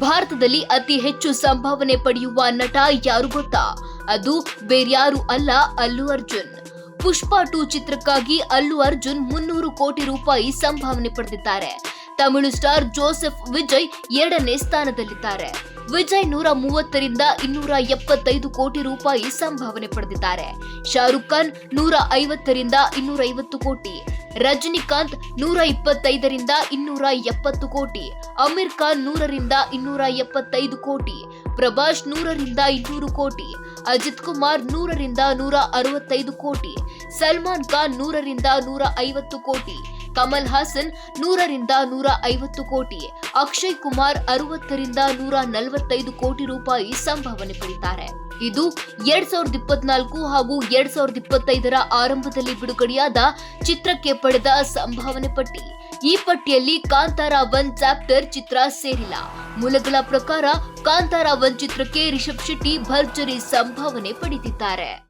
ಭಾರತದಲ್ಲಿ ಅತಿ ಹೆಚ್ಚು ಸಂಭಾವನೆ ಪಡೆಯುವ ನಟ ಯಾರು ಗೊತ್ತಾ? ಅದು ಬೇರ್ಯಾರು ಅಲ್ಲ ಅಲ್ಲು ಅರ್ಜುನ್. ಪುಷ್ಪ ಟು ಚಿತ್ರಕ್ಕಾಗಿ ಅಲ್ಲು ಅರ್ಜುನ್ ಮುನ್ನೂರು ಕೋಟಿ ರೂಪಾಯಿ ಸಂಭಾವನೆ ಪಡೆದಿದ್ದಾರೆ. ತಮಿಳು ಸ್ಟಾರ್ ಜೋಸೆಫ್ ವಿಜಯ್ ಎರಡನೇ ಸ್ಥಾನದಲ್ಲಿದ್ದಾರೆ. ವಿಜಯ್ ನೂರ ಮೂವತ್ತರಿಂದ ಇನ್ನೂರ ಎಪ್ಪತ್ತೈದು ಕೋಟಿ ರೂಪಾಯಿ ಸಂಭಾವನೆ ಪಡೆದಿದ್ದಾರೆ. ಶಾರುಖ್ ಖಾನ್ ನೂರ ಐವತ್ತರಿಂದ ಇನ್ನೂರ ಐವತ್ತು ಕೋಟಿ. ರಜನಿಕಾಂತ್ ನೂರ ಇಪ್ಪತ್ತೈದರಿಂದ ಇನ್ನೂರ ಎಪ್ಪತ್ತು ಕೋಟಿ. ಅಮೀರ್ ಖಾನ್ ನೂರರಿಂದ ಇನ್ನೂರ ಎಪ್ಪತ್ತೈದು ಕೋಟಿ. ಪ್ರಭಾಸ್ ನೂರರಿಂದ ಇನ್ನೂರು ಕೋಟಿ. ಅಜಿತ್ ಕುಮಾರ್ ನೂರರಿಂದ ನೂರ ಅರವತ್ತೈದು ಕೋಟಿ. ಸಲ್ಮಾನ್ ಖಾನ್ ನೂರರಿಂದ ನೂರ ಐವತ್ತು ಕೋಟಿ. ಕಮಲ್ ಹಾಸನ್ ನೂರರಿಂದ ನೂರ ಐವತ್ತು ಕೋಟಿ ಅಕ್ಷಯ್ ಕುಮಾರ್ ಅರವತ್ತರಿಂದ ನೂರ ನಲವತ್ತೈದು ಕೋಟಿ ರೂಪಾಯಿ ಸಂಭಾವನೆ ಪಡೆಯುತ್ತಾರೆ ಇದು ಎರಡ್ ಸಾವಿರದ ಇಪ್ಪತ್ನಾಲ್ಕು ಹಾಗೂ ಎರಡ್ ಸಾವಿರದ ಇಪ್ಪತ್ತೈದರ ಆರಂಭದಲ್ಲಿ ಬಿಡುಗಡೆಯಾದ ಚಿತ್ರಕ್ಕೆ ಪಡೆದ ಸಂಭಾವನೆ ಪಟ್ಟಿ. ಈ ಪಟ್ಟಿಯಲ್ಲಿ ಕಾಂತಾರ ಒನ್ ಚಾಪ್ಟರ್ ಚಿತ್ರ ಸೇರಿಲ್ಲ. ಮೂಲಗಳ ಪ್ರಕಾರ ಕಾಂತಾರ ಒನ್ ಚಿತ್ರಕ್ಕೆ ರಿಷಬ್ ಶೆಟ್ಟಿ ಭರ್ಜರಿ ಸಂಭಾವನೆ ಪಡೆದಿದ್ದಾರೆ.